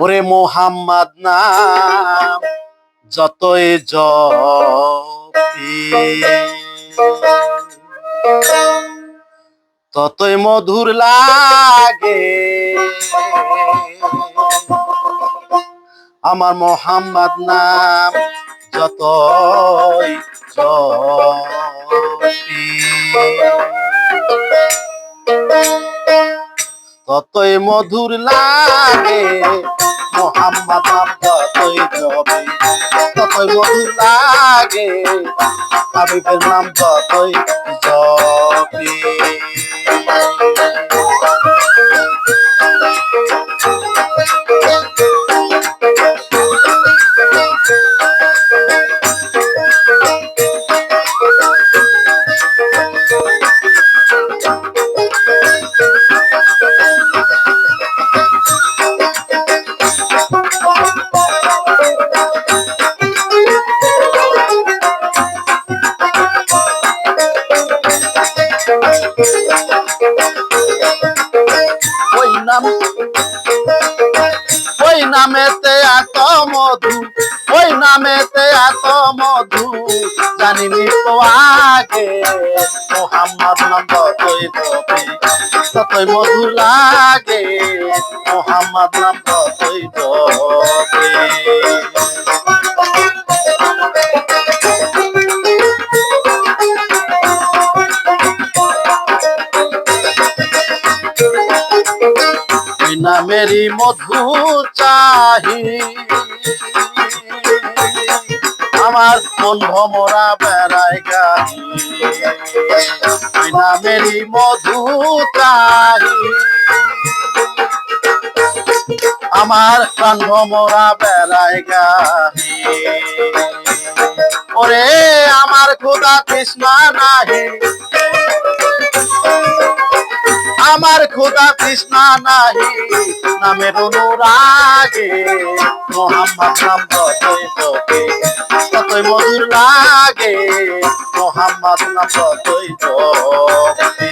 ওরে মোহাম্মদ নাম যতই জপি ততই মধুর লাগে। আমার মোহাম্মদ নাম যতই জপি মধুর লাগে। মোহাম্মদ ততই জবে ততই মধুর লাগে। হাবিবের নাম যতই জপি ওই ওই নামেতে এত মধু, ওই নামেতে এত মধু, জানিনি তো আগে মোহাম্মদ নাম যতই জপি ততই মধু লাগে মোহাম্মদ নাম যতই জপি নামেরই মধু চাহি। আমার মন ভমরা বেড়ায় গাহি। ওই নামেরই মধু চাহি। আমার প্রাণ ভমরা বেড়ায় গাহি। ওরে আমার খুদা তৃষ্ণা নাহি। আমার খোদা কৃষ্ণা নাহি নামের অনুরাগে মোহাম্মদ নাম বটে বটে ততই মধুর লাগে, মোহাম্মদ নাম বটে জপে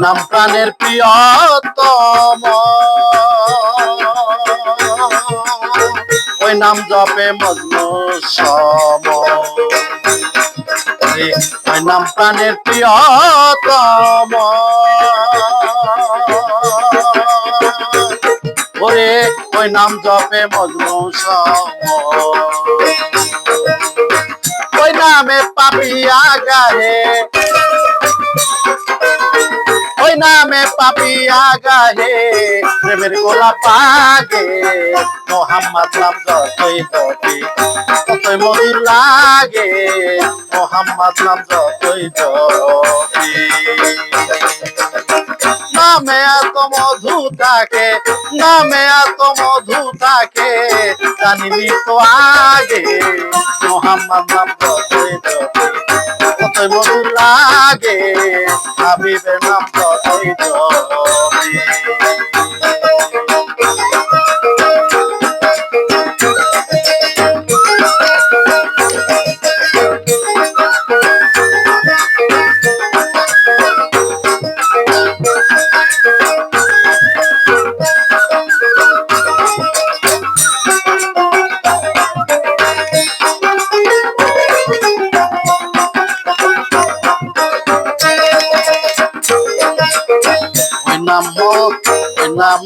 নাম প্রাণের প্রিয়তম। ওই নাম জপে মজনু সম। ওই নাম প্রাণের প্রিয়তম। ওরে, ওই নাম জপে মজনু সম। ওই নামে পাপিয়া গায়ে নামে পাপিয়া গাহে প্রেমের গোলা পাগে মোহাম্মদ নাম যতই জপি ততই মধুর লাগে। মোহাম্মদ নাম যতই জপি নামে এত মধু থাকে, নামে এত মধু থাকে, জানিনি তো আগে। মোহাম্মদ নাম যতই জপি মধুর লাগে। হাবিবের নাম কতই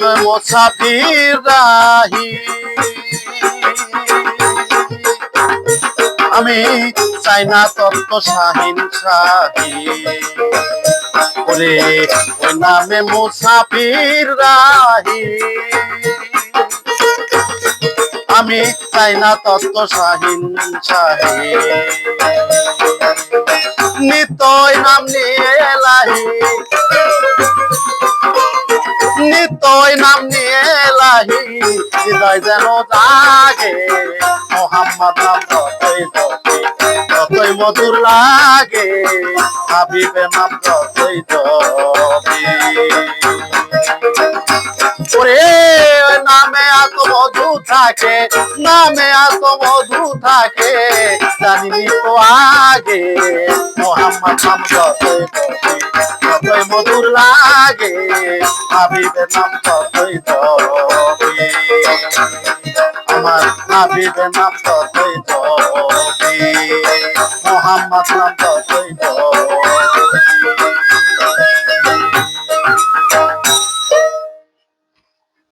মোসাফির রাহি আমি চাই না তত্ত্ব শাহিন শাহি। ওরে ওই নামে মুসাফির রাহি আমি চাই না তত্ত্ব শাহিন শাহি। নিতই নাম নিয়ে লাহি নিত্যই নাম নিয়ে লাহি হৃদয় যেন জাগে, মোহাম্মদ নাম জপি ততই মধুর লাগে। হাবিবে নাম যতই জপি ওরে নামে এত মধু থাকে, নামে এত মধু থাকে, জানিনি তো আগে, মোহাম্মদ নাম যতই জপি ততই মধুর লাগে হাবিবের নাম ততই জপি আমার হাবিবের নাম ততই জপি মোহাম্মদ নাম ততই জপি